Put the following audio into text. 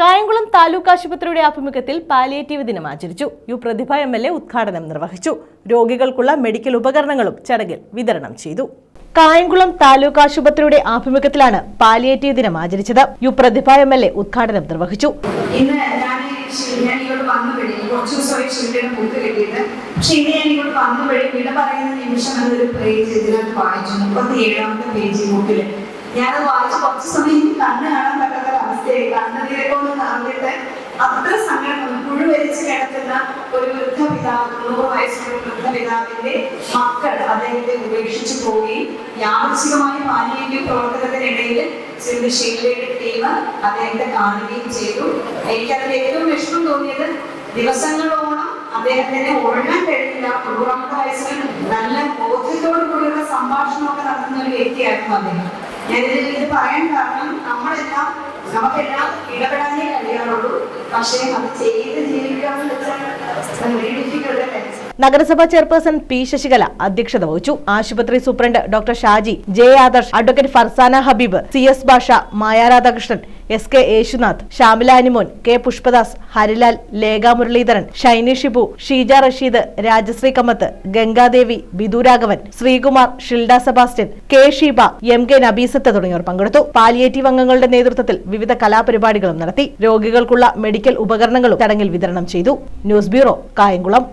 കായംകുളം താലൂക്ക് ആശുപത്രിയുടെ ആഭിമുഖ്യത്തിൽ പാലിയേറ്റീവ് ദിനം ആചരിച്ചു. U Prathibha M L A ഉദ്ഘാടനം നിർവഹിച്ചു. രോഗികൾക്കുള്ള മെഡിക്കൽ ഉപകരണങ്ങളും ചടങ്ങിൽ വിതരണം ചെയ്തു. കായംകുളം താലൂക്ക് ആശുപത്രിയുടെ ആഭിമുഖ്യത്തിലാണ് പാലിയേറ്റീവ് ദിനം ആചരിച്ചത്. U Prathibha M L A ഉദ്ഘാടനം നിർവഹിച്ചു. ഇന്ന് ഞാൻ വന്നു വന്നു പറയുന്ന നിമിഷം വായിച്ചു ഞാനത് വായിച്ച് കുറച്ച് സമയം കണ്ണ് കാണാൻ പറ്റാത്ത അവസ്ഥയായി ഒന്ന് അത്ര സമയം മുഴുവരിച്ച് കിടക്കുന്ന ഒരു വൃദ്ധ പിതാവ് നൂറ് വയസ്സുള്ള വൃദ്ധ പിതാവിന്റെ മക്കൾ അദ്ദേഹത്തെ ഉപേക്ഷിച്ചു പോവുകയും യാദൃശികമായി പാനീയ പ്രവർത്തനത്തിനിടയിൽ ഷീലയുടെ ടീം അദ്ദേഹത്തെ കാണുകയും ചെയ്തു. എനിക്കതിൽ ഏറ്റവും വിഷമം തോന്നിയത് ദിവസങ്ങളോളം അദ്ദേഹത്തിന് ഉറങ്ങാൻ കഴിഞ്ഞില്ല തൊണ്ണൂറാമത്തെ വയസ്സിൽ നല്ല ബോധ്യത്തോടു കൂടിയുള്ള സംഭാഷണമൊക്കെ നടത്തുന്ന ഒരു വ്യക്തിയായിരുന്നു അദ്ദേഹം. ഞാനിതിൽ ഇത് പറയാൻ കാരണം നമ്മളെല്ലാം നമുക്കെല്ലാം ഇടപെടാനേ കഴിയാറുള്ളൂ. പക്ഷേ അത് ചെയ്ത് ജീവിക്കുക എന്ന് വെച്ചാൽ നഗരസഭാ ചെയർപേഴ്സൺ പി ശശികല അധ്യക്ഷത വഹിച്ചു. ആശുപത്രി superintendent doctor Shaji J Adarsh advocate Farsana Habeeb C S Bhasha Maya Radhakrishnan S K Yesunath Shyamila Animon K Pushpadas Harilal Lekha Muraleedharan Shiny Shibu Sheeja Rasheed Rajasree Kammath Gangadevi Bidhuraghavan Sreekumar Shilda Sebastian K Sheeba M K Nabeesath തുടങ്ങിയവർ പങ്കെടുത്തു. Palliative അംഗങ്ങളുടെ നേതൃത്വത്തിൽ വിവിധ കലാപരിപാടികളും നടത്തി. രോഗികൾക്കുള്ള medical ഉപകരണങ്ങളും ചടങ്ങിൽ വിതരണം ചെയ്തു. News bureau Kayamkulam.